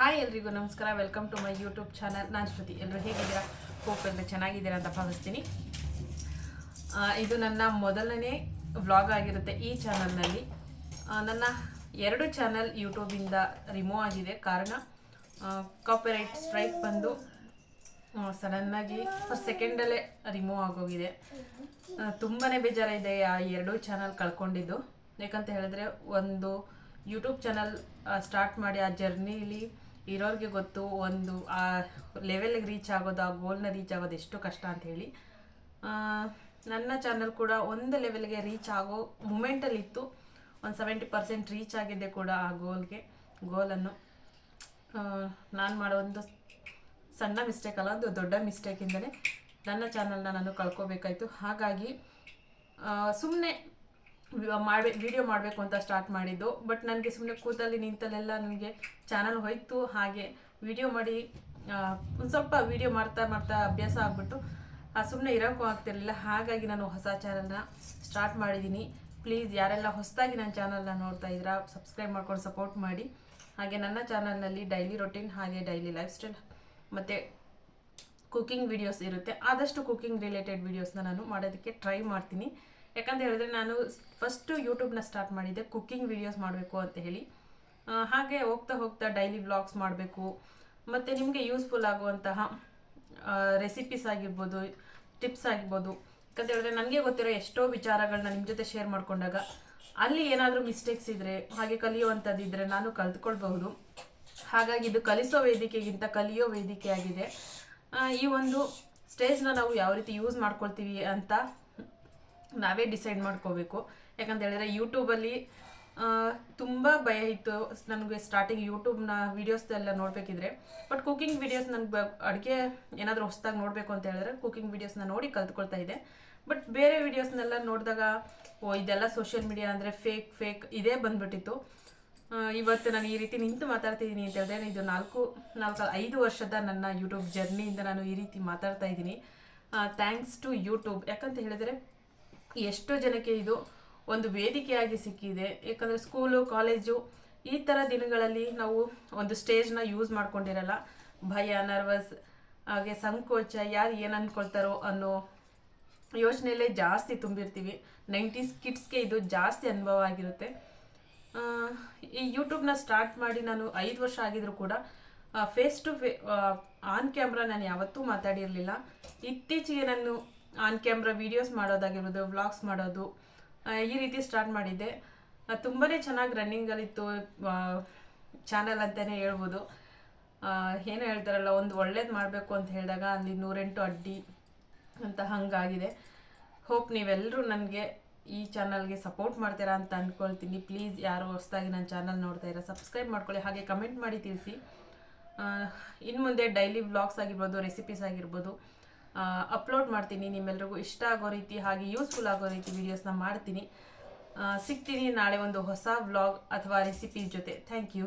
Hi ಎಲ್ರಿಗೂ ನಮಸ್ಕಾರ. Welcome to my YouTube channel ನಾನು ಶ್ರುತಿ. ಎಲ್ಲರೂ ಹೇಗಿದ್ದೀರಾ? ಹೋಪ್ ಎಲ್ಲರೂ ಚೆನ್ನಾಗಿದ್ದೀರಾ ಅಂತ ಭಾವಿಸ್ತೀನಿ. ಇದು ನನ್ನ ಮೊದಲನೇ ವ್ಲಾಗ್ ಆಗಿರುತ್ತೆ ಈ ಚಾನಲ್ನಲ್ಲಿ ನನ್ನ ಎರಡು ಚಾನಲ್ ಯೂಟ್ಯೂಬಿಂದ ರಿಮೂವ್ ಆಗಿದೆ. ಕಾರಣ ಕಾಪಿರೈಟ್ ಸ್ಟ್ರೈಕ್ ಬಂದು ಸಡನ್ನಾಗಿ ಫಸ್ಟ್ ಸೆಕೆಂಡಲ್ಲೇ ರಿಮೂವ್ ಆಗೋಗಿದೆ. ತುಂಬಾ ಬೇಜಾರಿದೆ ಆ ಎರಡೂ ಚಾನಲ್ ಕಳ್ಕೊಂಡಿದ್ದು. ಯಾಕಂತ ಹೇಳಿದ್ರೆ, ಒಂದು ಯೂಟ್ಯೂಬ್ ಚಾನಲ್ ಸ್ಟಾರ್ಟ್ ಮಾಡಿ ಆ ಜರ್ನಿಲಿ ಇರೋರಿಗೆ ಗೊತ್ತು ಒಂದು, ಆ ಲೆವೆಲ್ಗೆ ರೀಚ್ ಆಗೋದು, ಆ ಗೋಲ್ನ ರೀಚ್ ಆಗೋದು ಎಷ್ಟು ಕಷ್ಟ ಅಂತ ಹೇಳಿ. ನನ್ನ ಚಾನಲ್ ಕೂಡ ಒಂದು ಲೆವೆಲ್ಗೆ ರೀಚ್ ಆಗೋ ಮೂಮೆಂಟಲ್ಲಿ ಇತ್ತು. ಒಂದು ಸೆವೆಂಟಿ ಪರ್ಸೆಂಟ್ ರೀಚ್ ಆಗಿದೆ ಕೂಡ ಆ ಗೋಲ್ಗೆ ಗೋಲನ್ನು ನಾನು ಮಾಡೋ ಒಂದು ಸಣ್ಣ ಮಿಸ್ಟೇಕ್ ಅಲ್ಲ, ಒಂದು ದೊಡ್ಡ ಮಿಸ್ಟೇಕಿಂದಲೇ ನನ್ನ ಚಾನಲ್ನ ನಾನು ಕಳ್ಕೊಬೇಕಾಯ್ತು. ಹಾಗಾಗಿ ಸುಮ್ಮನೆ ಮಾಡಬೇಕು ವಿಡಿಯೋ ಮಾಡಬೇಕು ಅಂತ ಸ್ಟಾರ್ಟ್ ಮಾಡಿದ್ದು. ಬಟ್ ನನಗೆ ಸುಮ್ಮನೆ ಕೂತಲ್ಲಿ ನಿಂತಲ್ಲೆಲ್ಲ ನನಗೆ ಚಾನಲ್ ಹೋಯ್ತು. ಹಾಗೆ ವಿಡಿಯೋ ಮಾಡಿ ಒಂದು ಸ್ವಲ್ಪ ವಿಡಿಯೋ ಮಾಡ್ತಾ ಮಾಡ್ತಾ ಅಭ್ಯಾಸ ಆಗಿಬಿಟ್ಟು ಸುಮ್ಮನೆ ಇರೋಕ್ಕೂ ಆಗ್ತಿರಲಿಲ್ಲ. ಹಾಗಾಗಿ ನಾನು ಹೊಸ ಚಾನಲ್ನ ಸ್ಟಾರ್ಟ್ ಮಾಡಿದ್ದೀನಿ ಪ್ಲೀಸ್ ಯಾರೆಲ್ಲ ಹೊಸದಾಗಿ ನನ್ನ ಚಾನಲ್ನ ನೋಡ್ತಾ ಇದ್ದೀರಾ ಸಬ್ಸ್ಕ್ರೈಬ್ ಮಾಡ್ಕೊಂಡು ಸಪೋರ್ಟ್ ಮಾಡಿ. ಹಾಗೆ ನನ್ನ ಚಾನಲ್ನಲ್ಲಿ ಡೈಲಿ ರೊಟೀನ್ ಹಾಗೆ ಡೈಲಿ ಲೈಫ್ ಸ್ಟೈಲ್ ಮತ್ತು ಕುಕಿಂಗ್ ವಿಡಿಯೋಸ್ ಇರುತ್ತೆ. ಆದಷ್ಟು ಕುಕಿಂಗ್ ರಿಲೇಟೆಡ್ ವೀಡಿಯೋಸ್ನ ನಾನು ಮಾಡೋದಕ್ಕೆ ಟ್ರೈ ಮಾಡ್ತೀನಿ. ಯಾಕಂತ ಹೇಳಿದ್ರೆ ನಾನು ಫಸ್ಟು ಯೂಟ್ಯೂಬ್ನ ಸ್ಟಾರ್ಟ್ ಮಾಡಿದ್ದೆ ಕುಕ್ಕಿಂಗ್ ವಿಡಿಯೋಸ್ ಮಾಡಬೇಕು ಅಂತ ಹೇಳಿ. ಹಾಗೆ ಹೋಗ್ತಾ ಹೋಗ್ತಾ ಡೈಲಿ ವ್ಲಾಗ್ಸ್ ಮಾಡಬೇಕು. ಮತ್ತು ನಿಮಗೆ ಯೂಸ್ಫುಲ್ ಆಗುವಂತಹ ರೆಸಿಪೀಸ್ ಆಗಿರ್ಬೋದು ಟಿಪ್ಸ್ ಆಗಿರ್ಬೋದು. ಯಾಕಂತ ಹೇಳಿದ್ರೆ ನನಗೆ ಗೊತ್ತಿರೋ ಎಷ್ಟೋ ವಿಚಾರಗಳನ್ನ ನಿಮ್ಮ ಜೊತೆ ಶೇರ್ ಮಾಡಿಕೊಂಡಾಗ ಅಲ್ಲಿ ಏನಾದರೂ ಮಿಸ್ಟೇಕ್ಸ್ ಇದ್ದರೆ ಹಾಗೆ ಕಲಿಯುವಂಥದ್ದು ಇದ್ದರೆ ನಾನು ಕಲ್ತ್ಕೊಳ್ಬಹುದು. ಹಾಗಾಗಿ ಇದು ಕಲಿಸೋ ವೇದಿಕೆಗಿಂತ ಕಲಿಯೋ ವೇದಿಕೆ ಆಗಿದೆ. ಈ ಒಂದು ಸ್ಟೇಜ್ನ ನಾವು ಯಾವ ರೀತಿ ಯೂಸ್ ಮಾಡ್ಕೊಳ್ತೀವಿ ಅಂತ ನಾವೇ ಡಿಸೈಡ್ ಮಾಡ್ಕೋಬೇಕು. ಯಾಕಂತ ಹೇಳಿದ್ರೆ ಯೂಟ್ಯೂಬಲ್ಲಿ ತುಂಬ ಭಯ ಇತ್ತು. ನನಗೆ ಸ್ಟಾರ್ಟಿಂಗ್ ಯೂಟ್ಯೂಬ್ನ ವೀಡಿಯೋಸ್ದೆಲ್ಲ ನೋಡಬೇಕಿದ್ರೆ. ಬಟ್ ಕುಕಿಂಗ್ ವೀಡಿಯೋಸ್ ನನಗೆ ಅಡುಗೆ ಏನಾದರೂ ಹೊಸದಾಗಿ ನೋಡಬೇಕು ಅಂತ ಹೇಳಿದ್ರೆ ಕುಕಿಂಗ್ ವೀಡಿಯೋಸ್ನ ನೋಡಿ ಕಲ್ತ್ಕೊಳ್ತಾ ಇದ್ದೆ. ಬಟ್ ಬೇರೆ ವೀಡಿಯೋಸ್ನೆಲ್ಲ ನೋಡಿದಾಗ, ಓ, ಇದೆಲ್ಲ ಸೋಷಿಯಲ್ ಮೀಡಿಯಾ ಅಂದರೆ ಫೇಕ್ ಫೇಕ್ ಇದೇ ಬಂದ್ಬಿಟ್ಟಿತ್ತು. ಇವತ್ತು ನಾನು ಈ ರೀತಿ ನಿಂತು ಮಾತಾಡ್ತಿದ್ದೀನಿ ಅಂತ ಹೇಳಿದ್ರೆ ಇದು ನಾಲ್ಕು ನಾಲ್ಕು, ಐದು ವರ್ಷದ ನನ್ನ ಯೂಟ್ಯೂಬ್ ಜರ್ನಿಯಿಂದ ನಾನು ಈ ರೀತಿ ಮಾತಾಡ್ತಾ ಇದ್ದೀನಿ. ಥ್ಯಾಂಕ್ಸ್ ಟು ಯೂಟ್ಯೂಬ್ ಯಾಕಂತ ಹೇಳಿದರೆ ಎಷ್ಟೋ ಜನಕ್ಕೆ ಇದು ಒಂದು ವೇದಿಕೆಯಾಗಿ ಸಿಕ್ಕಿದೆ. ಯಾಕಂದರೆ ಸ್ಕೂಲು ಕಾಲೇಜು ಈ ಥರ ದಿನಗಳಲ್ಲಿ ನಾವು ಒಂದು ಸ್ಟೇಜ್ನ ಯೂಸ್ ಮಾಡ್ಕೊಂಡಿರಲ್ಲ. ಭಯ ನರ್ವಸ್ ಹಾಗೆ ಸಂಕೋಚ, ಯಾರು ಏನು ಅಂದ್ಕೊಳ್ತಾರೋ ಅನ್ನೋ ಯೋಚನೆಯಲ್ಲೇ ಜಾಸ್ತಿ ತುಂಬಿರ್ತೀವಿ. ನೈಂಟೀಸ್ ಕಿಡ್ಸ್ಗೆ ಇದು ಜಾಸ್ತಿ ಅನುಭವ ಆಗಿರುತ್ತೆ. ಈ ಯೂಟ್ಯೂಬ್ನ ಸ್ಟಾರ್ಟ್ ಮಾಡಿ ನಾನು ಐದು ವರ್ಷ ಆಗಿದ್ರು ಕೂಡ face to face on camera ನಾನು ಯಾವತ್ತೂ ಮಾತಾಡಿರಲಿಲ್ಲ. ಇತ್ತೀಚೆಗೆ ನಾನು ಆನ್ ಕ್ಯಾಮ್ರಾ ವೀಡಿಯೋಸ್ ಮಾಡೋದಾಗಿರ್ಬೋದು ವ್ಲಾಗ್ಸ್ ಮಾಡೋದು ಈ ರೀತಿ ಸ್ಟಾರ್ಟ್ ಮಾಡಿದ್ದೆ. ತುಂಬಾ ಚೆನ್ನಾಗಿ ರನ್ನಿಂಗಲ್ಲಿತ್ತು ಚಾನಲ್ ಅಂತಲೇ ಹೇಳ್ಬೋದು. ಏನು ಹೇಳ್ತಾರಲ್ಲ, ಒಂದು ಒಳ್ಳೇದು ಮಾಡಬೇಕು ಅಂತ ಹೇಳಿದಾಗ ಅಲ್ಲಿ ನೂರೆಂಟು ಅಡ್ಡಿ ಅಂತ ಹಂಗಾಗಿದೆ. ಹೋಪ್ ನೀವೆಲ್ಲರೂ ನನಗೆ ಈ ಚಾನಲ್ಗೆ ಸಪೋರ್ಟ್ ಮಾಡ್ತೀರಾ ಅಂತ ಅಂದ್ಕೊಳ್ತೀನಿ ಪ್ಲೀಸ್ ಯಾರು ಹೊಸದಾಗಿ ನನ್ನ ಚಾನಲ್ ನೋಡ್ತಾ ಇರೋ ಸಬ್ಸ್ಕ್ರೈಬ್ ಮಾಡ್ಕೊಳ್ಳಿ. ಹಾಗೆ ಕಮೆಂಟ್ ಮಾಡಿ ತಿಳಿಸಿ. ಇನ್ನು ಮುಂದೆ ಡೈಲಿ ವ್ಲಾಗ್ಸ್ ಆಗಿರ್ಬೋದು ರೆಸಿಪೀಸ್ ಆಗಿರ್ಬೋದು ಅಪ್ಲೋಡ್ ಮಾಡ್ತೀನಿ. ನಿಮ್ಮೆಲ್ರಿಗೂ ಇಷ್ಟ ಆಗೋ ರೀತಿ ಹಾಗೆ ಯೂಸ್ಫುಲ್ ಆಗೋ ರೀತಿ ವೀಡಿಯೋಸ್ನ ಮಾಡ್ತೀನಿ. ಸಿಗ್ತೀನಿ ನಾಳೆ ಒಂದು ಹೊಸ ವ್ಲಾಗ್ ಅಥವಾ ರೆಸಿಪಿ ಜೊತೆ. Thank you